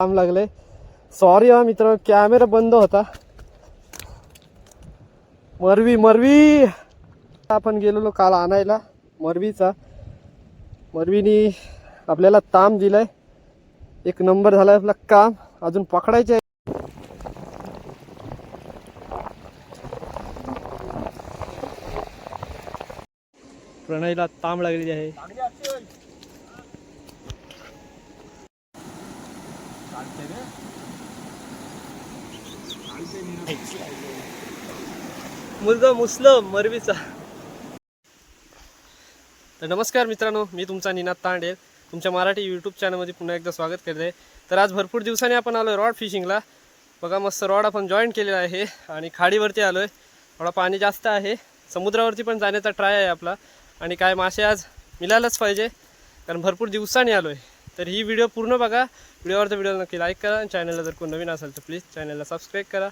काम लागले. सॉरी हा मित्र कॅमेरा बंद होता. मरवी मरवी. आपण गेलेलो काल आणायला मरवीचा. मरवीनी आपल्याला ताम दिलाय. एक नंबर झालाय आपला काम. अजून पकडायचे आहे. प्रणयला ताम लागलेली आहे. मुलगा मुस्लम मरवीचा. तर नमस्कार मित्रांनो मी तुमचा निनाद तांडेल तुमच्या मराठी यूट्यूब चॅनलमध्ये पुन्हा एकदा स्वागत करते. तर आज भरपूर दिवसांनी आपण आलो रॉड फिशिंगला. बघा मस्त रॉड आपण जॉईन केलेला आहे आणि खाडीवरती आलो आहे थोडा पाणी जास्त आहे. समुद्रावरती पण जाण्याचा ट्राय आहे आपला. आणि काय मासे आज मिळायलाच पाहिजे. कारण भरपूर दिवसांनी आलो आहे तर ही व्हिडिओ पूर्ण बघा. व्हिडिओवरचा व्हिडिओ नक्की लाईक करा. आणि चॅनलला जर कोण नवीन असेल तर प्लीज चॅनलला सबस्क्राईब करा.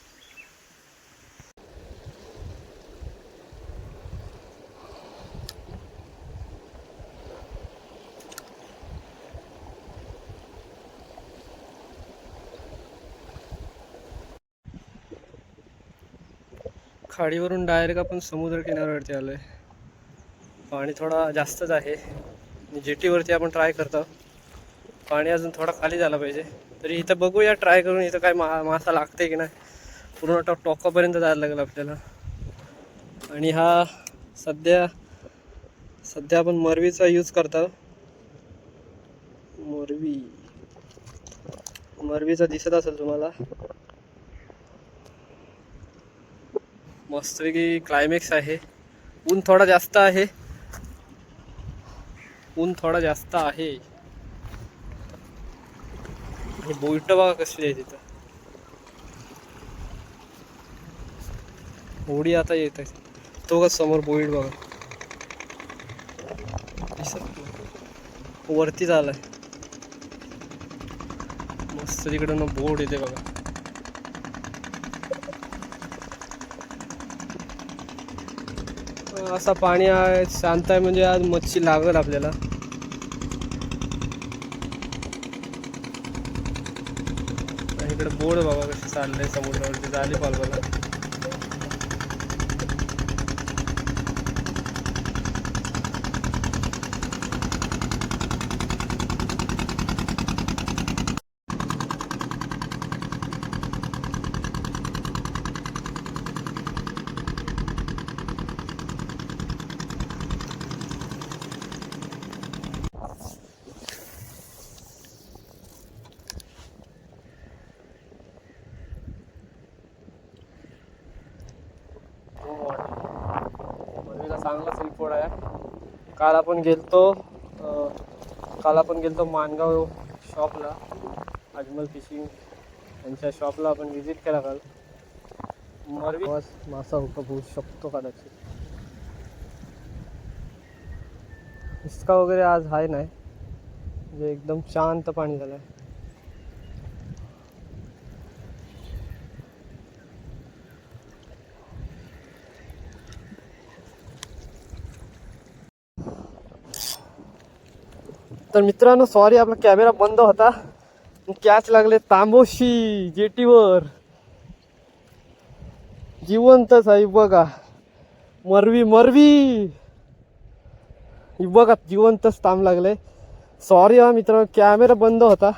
खाडीवरून डायरेक्ट आपण समुद्र किनाऱ्यावरती आलो आहे पाणी थोडा जास्तच आहे. जेटीवरती आपण ट्राय करतो. पाणी अजून थोडा खाली झाला पाहिजे. तरी इथं बघूया ट्राय करून इथं काय मा मासा लागते की नाही. पूर्ण टॉप टोकापर्यंत जायला लागेल आपल्याला. आणि हा सध्या सध्या आपण मरवीचा यूज करतो. मरवी. मरवीचा दिसत असेल तुम्हाला. मस्तपैकी क्लायमॅक्स आहे. ऊन थोडा जास्त आहे. ऊन थोडा जास्त आहे. आणि बोईट बघा कसली आहे तिथं. होडी आता येत आहे. तो का समोर बोईट बघा. दिसत वरती झालाय. मस्त तिकडं बोर्ड येते बघा. असा पाणी आहे शांत आहे म्हणजे आज मच्छी लागल आपल्याला. इकडे बोर्ड बाबा कसे चालले समुद्रावरती झाली पालवाला चांगला सी फूड आहे. काल आपण गेलतो काल आपण गेलतो मानगाव शॉपला अजमल फिशिंग यांच्या शॉपला आपण व्हिजिट केला काल. मरवी मासा हुकप होऊ शकतो कदाचित. हिसका वगैरे आज आहे नाही. म्हणजे एकदम शांत पाणी झालं आहे तर मित्रांनो सॉरी आपला कॅमेरा बंद होता. कॅच लागले तांबोशी जेटीवर. जिवंतच आहे बघा. मरवी मरवी. बघा जिवंतच ताम लागले. सॉरी हा मित्रांनो कॅमेरा बंद होता.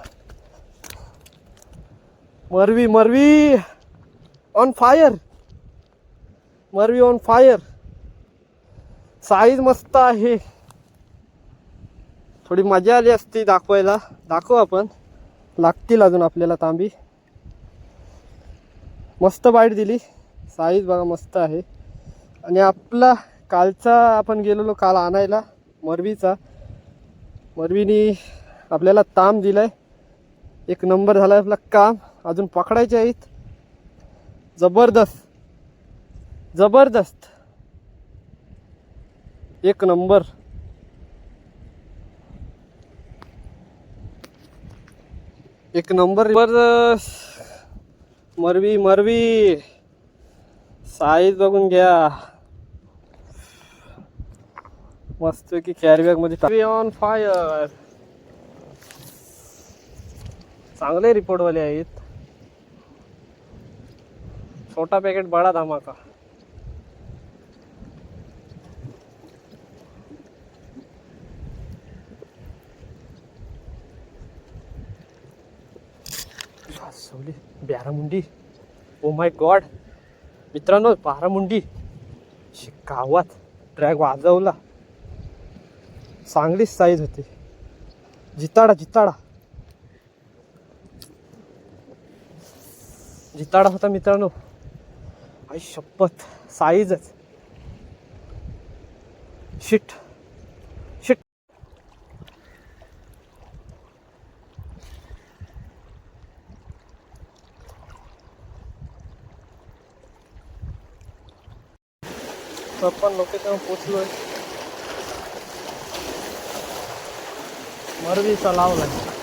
मरवी मरवी. ऑन फायर मरवी ऑन फायर साईज मस्त आहे. थोडी मजा आली असती दाखवायला. दाखवू आपण. लागतील अजून आपल्याला तांबी. मस्त बाईट दिली. साईज बघा मस्त आहे. आणि आपला कालचा आपण गेलेलो काल आणायला मरवीचा. मरवीनी आपल्याला ताम दिलाय. एक नंबर झाला आपला काम. अजून पकडायचे आहेत. जबरदस्त. जबरदस्त. एक नंबर. एक नंबर मरवी मरवी. साईज बघून घ्या. मस्तपैकी कॅरी बॅगमध्ये ऑन फायर चांगले रिपोर्टवाले आहेत. छोटा पॅकेट बडा धमाका. Saswali barramundi oh oh my god मित्रांनो बारामुंडी. गावात ट्रॅक वाजवला. चांगलीच साईज होती. जिताडा जिताडा. जिताडा होता मित्रांनो. आई शपथ साईजच शिट તો પણ લોકેશન પૂછ્યું હોય. મરવી ચલાવ લાગે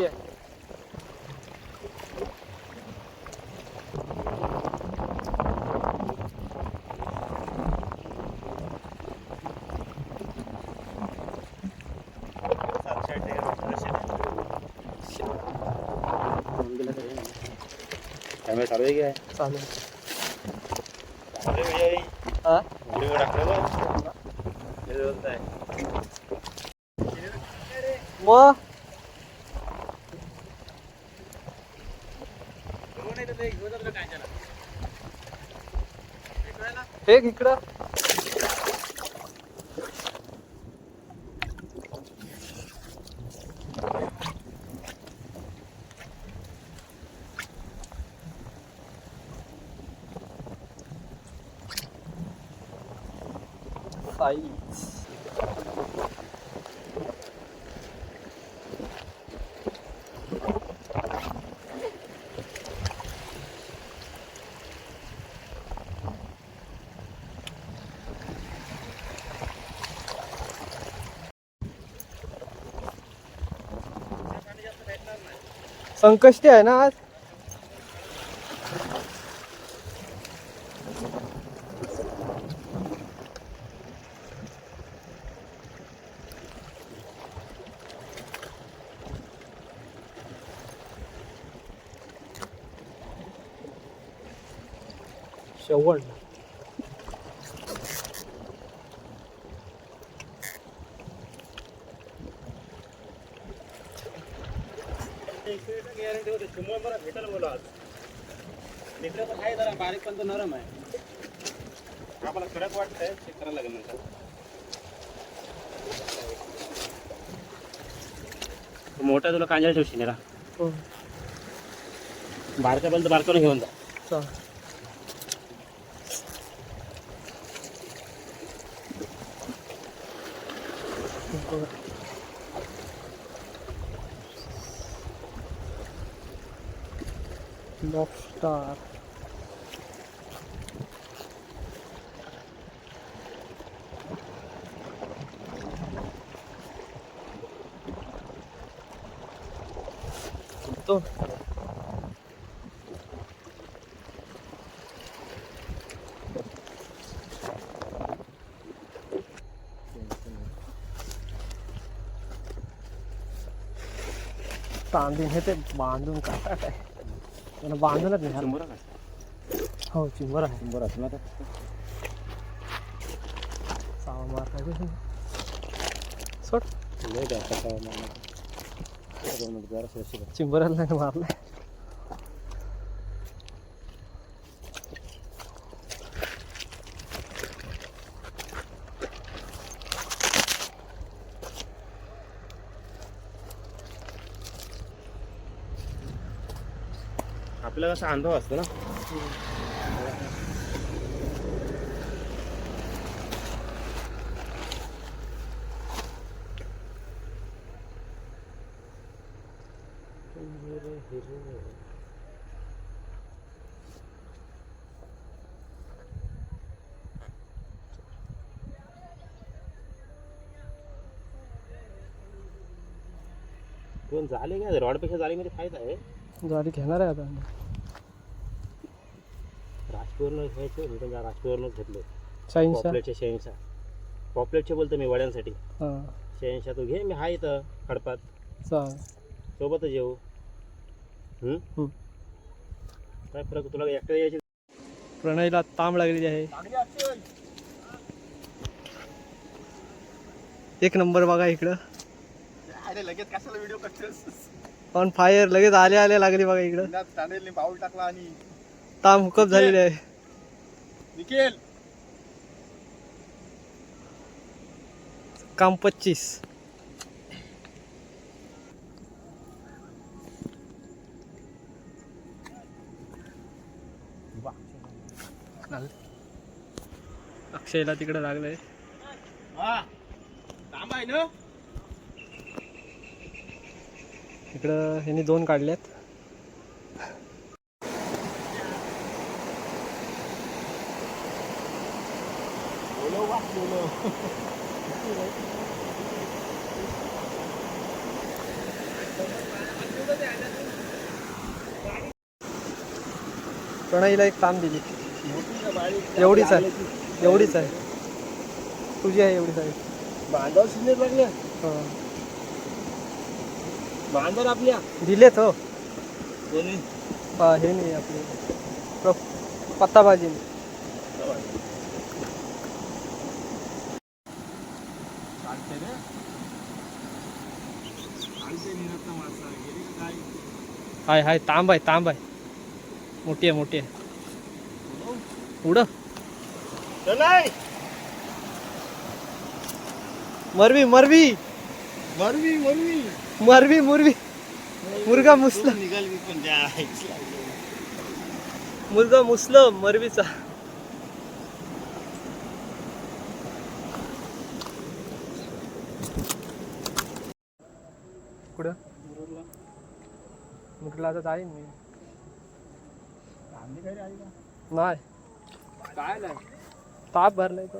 आहे कॅमेरा चालू आहे काय चालेल हा मग एक इकडं. साईज संकष्टी आहे ना आज? बारीक पण तो नरम आहे. कडक वाटतंय चेक करायला लागेल नंतर. मोठा तुला कांजाला ठेवशील ना हो. बारक्या पण बारकावर घेऊन जा. चाल. लॉबस्टार तो तांदून हे ते बांधून काढतात आहे त्याला बांधूनच नाही शंभर हो चिंबर आहे. शंभर असं ना सावा मार सोड. चिंबराला नाही मारलाय आपल्याला कसा अनुभव असतो ना. पण झाले काय रॉडपेक्षा जाळीमध्ये फायदा आहे. गाडी घेणार आहे आता राजपूरनं घ्यायचं मी पण राजपूरनंच घेतलं चाईनचा पॉपलेटच्या पॉपलेटचे बोलतो मी वड्यांसाठी. हां. तू घे मी आहे इथं खडपात. चाल सोबतच येऊ. काय फरक तुला एकट्या यायची? प्रणयला तांब लागलेली आहे. एक नंबर बघा इकडं. लगेच कशाला व्हिडिओ करतोस ऑन फायर लगेच आले आले लागली बघा इकडं. पाऊल टाकला आणि ताम हुकअप झालेली आहे. निकेल काम पच्चीस. अक्षयला तिकडे लागलंय. इकडं ह्यांनी दोन काढल्यात. प्रणयला एक ताम दिली. एवढीच आहे. एवढीच आहे. तुझी आहे एवढीच आहे. बांधाव सिनेर लागल्या हा. बांधर आपल्या. दिलेत हो. कोणी? हा, हे नाही आपले. प्र- पत्ता भाजी हाय हाय तांब आहे तांब आहे. मोठी आहे मोठी आहे. उड. नाही मरवी मरवी. मरवी मरवी. मरवी मुरवी. मुर्गा मुस्लम. निघाल मी पण त्या मुलगा मुस्लम मरवीचा. कुठं मुरला आता जाईन मी. नाही. काय नाही. ताप भरलाय तो.